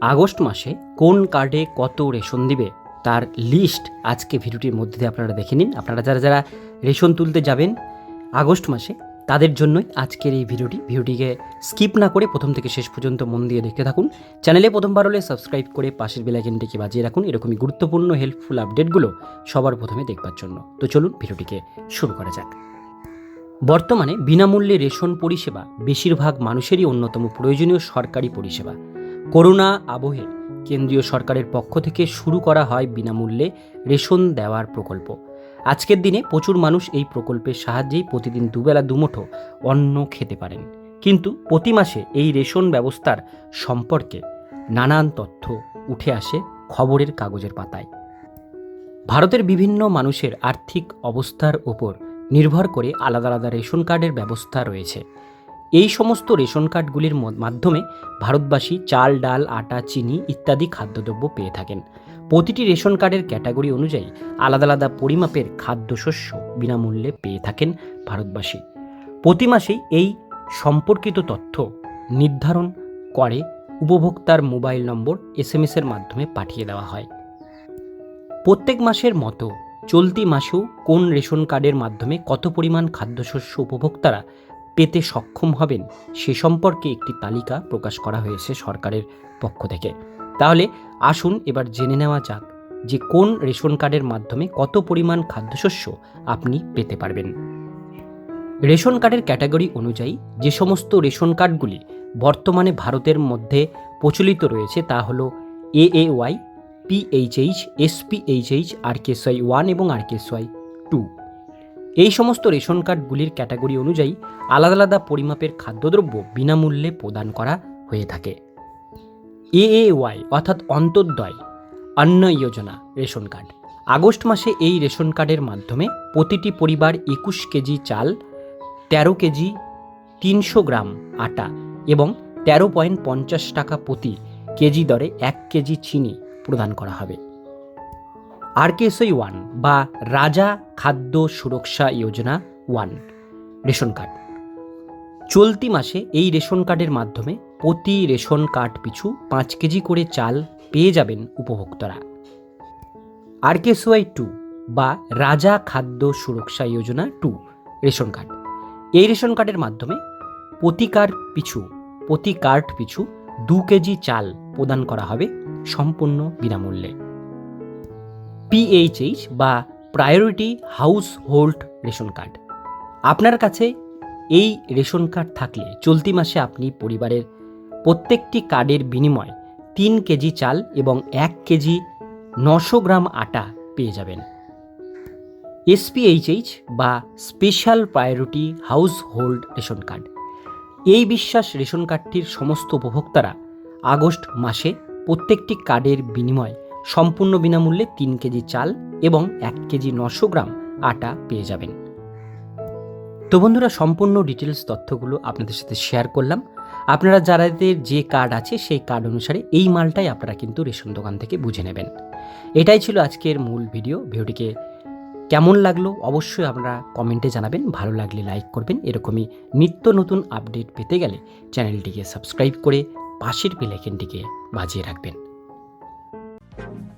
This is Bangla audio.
আগস্ট মাসে কোন কার্ডে কত রেশন দিবে তার লিস্ট আজকে ভিডিওটির মধ্যে দিয়ে আপনারা দেখে নিন। আপনারা যারা যারা রেশন তুলতে যাবেন আগস্ট মাসে, তাদের জন্যই আজকের এই ভিডিওটি। ভিডিওটিকে স্কিপ না করে প্রথম থেকে শেষ পর্যন্ত মন দিয়ে দেখতে থাকুন। চ্যানেলে প্রথমবার হলে সাবস্ক্রাইব করে পাশের বেলাইকেনটিকে বাজিয়ে রাখুন। এরকমই গুরুত্বপূর্ণ হেল্পফুল আপডেটগুলো সবার প্রথমে দেখবার জন্য। তো চলুন ভিডিওটিকে শুরু করা যাক। বর্তমানে বিনামূল্যে রেশন পরিষেবা বেশিরভাগ মানুষেরই অন্যতম প্রয়োজনীয় সরকারি পরিষেবা। করোনা আবহে, কেন্দ্রীয় সরকারের পক্ষ থেকে শুরু করা হয় বিনামূল্যে রেশন দেওয়ার প্রকল্প। আজকের দিনে প্রচুর মানুষ এই প্রকল্পের সাহায্যেই প্রতিদিন দুবেলা দুমুঠো অন্ন খেতে পারেন। কিন্তু প্রতি মাসে এই রেশন ব্যবস্থার সম্পর্কে নানান তথ্য উঠে আসে খবরের কাগজের পাতায়। ভারতের বিভিন্ন মানুষের আর্থিক অবস্থার ওপর নির্ভর করে আলাদা আলাদা রেশন কার্ডের ব্যবস্থা রয়েছে। এই সমস্ত রেশন কার্ডগুলির মাধ্যমে ভারতবাসী চাল, ডাল, আটা, চিনি ইত্যাদি খাদ্যদ্রব্য পেয়ে থাকেন। প্রতিটি রেশন কার্ডের ক্যাটাগরি অনুযায়ী আলাদা আলাদা পরিমাপের খাদ্যশস্য বিনামূল্যে পেয়ে থাকেন ভারতবাসী। প্রতি মাসেই এই সম্পর্কিত তথ্য নির্ধারণ করে উপভোক্তার মোবাইল নম্বর এস এম এর মাধ্যমে পাঠিয়ে দেওয়া হয়। প্রত্যেক মাসের মতো চলতি মাসেও কোন রেশন কার্ডের মাধ্যমে কত পরিমাণ খাদ্যশস্য উপভোক্তারা পেতে সক্ষম হবেন সে সম্পর্কে একটি তালিকা প্রকাশ করা হয়েছে সরকারের পক্ষ থেকে। তাহলে আসুন এবার জেনে নেওয়া যাক যে কোন রেশন কার্ডের মাধ্যমে কত পরিমাণ খাদ্যশস্য আপনি পেতে পারবেন। রেশন কার্ডের ক্যাটাগরি অনুযায়ী যে সমস্ত রেশন কার্ডগুলি বর্তমানে ভারতের মধ্যে প্রচলিত রয়েছে তা হলো A A Y PHH SPHH RKSY one এবং আরকেএসওয়াই টু এই সমস্ত রেশন কার্ডগুলির ক্যাটাগরি অনুযায়ী আলাদা আলাদা পরিমাপের খাদ্যদ্রব্য বিনামূল্যে প্রদান করা হয়ে থাকে। এ এ ওয়াই অর্থাৎ অন্তর্দয় অন্ন যোজনা রেশন কার্ড। আগস্ট মাসে এই রেশন কার্ডের মাধ্যমে প্রতিটি পরিবার একুশ কেজি চাল, তেরো কেজি তিনশো গ্রাম আটা এবং তেরো পয়েন্ট পঞ্চাশ টাকা প্রতি কেজি দরে এক কেজি চিনি প্রদান করা হবে। আরকেএসআই ওয়ান বা রাজা খাদ্য সুরক্ষা যোজনা ওয়ান, রেশন কার্ড। চলতি মাসে এই রেশন কার্ডের মাধ্যমে প্রতি রেশন কার্ড পিছু পাঁচ কেজি করে চাল পেয়ে যাবেন উপভোক্তারা। আরকেএসওয়াই টু বা রাজা খাদ্য সুরক্ষা যোজনা টু, রেশন কার্ড। এই রেশন কার্ডের মাধ্যমে প্রতি কার্ড পিছু, প্রতি কার্ড পিছু দু কেজি চাল প্রদান করা হবে সম্পূর্ণ বিনামূল্যে। পিএইচএইচ বা priority household ration card আপনার কাছে এই রেশন কার্ড থাকলে চলতি মাসে আপনি পরিবারের প্রত্যেকটি কার্ডের বিনিময়ে তিন কেজি চাল এবং এক কেজি নশো গ্রাম আটা পেয়ে যাবেন। এসপিএইচএইচ বা special priority household ration card এই বিশ্বাস রেশন কার্ডটির সমস্ত উপভোক্তারা আগস্ট মাসে প্রত্যেকটি কার্ডের বিনিময়ে সম্পূর্ণ বিনামূল্যে তিন কেজি চাল এবং এক কেজি নশো গ্রাম আটা পেয়ে যাবেন। তো বন্ধুরা, সম্পূর্ণ ডিটেলস তথ্যগুলো আপনাদের সাথে শেয়ার করলাম। আপনারা যারাদের যে কার্ড আছে, সেই কার্ড অনুসারে এই মালটাই আপনারা কিন্তু রেশন দোকান থেকে বুঝে নেবেন। এটাই ছিল আজকের মূল ভিডিও। ভিডিওটিকে কেমন লাগল অবশ্যই আপনারা কমেন্টে জানাবেন। ভালো লাগলে লাইক করবেন। এরকমই নিত্য নতুন আপডেট পেতে গেলে চ্যানেলটিকে সাবস্ক্রাইব করে পাশের বেলাইকেনটিকে বাজিয়ে রাখবেন। thank you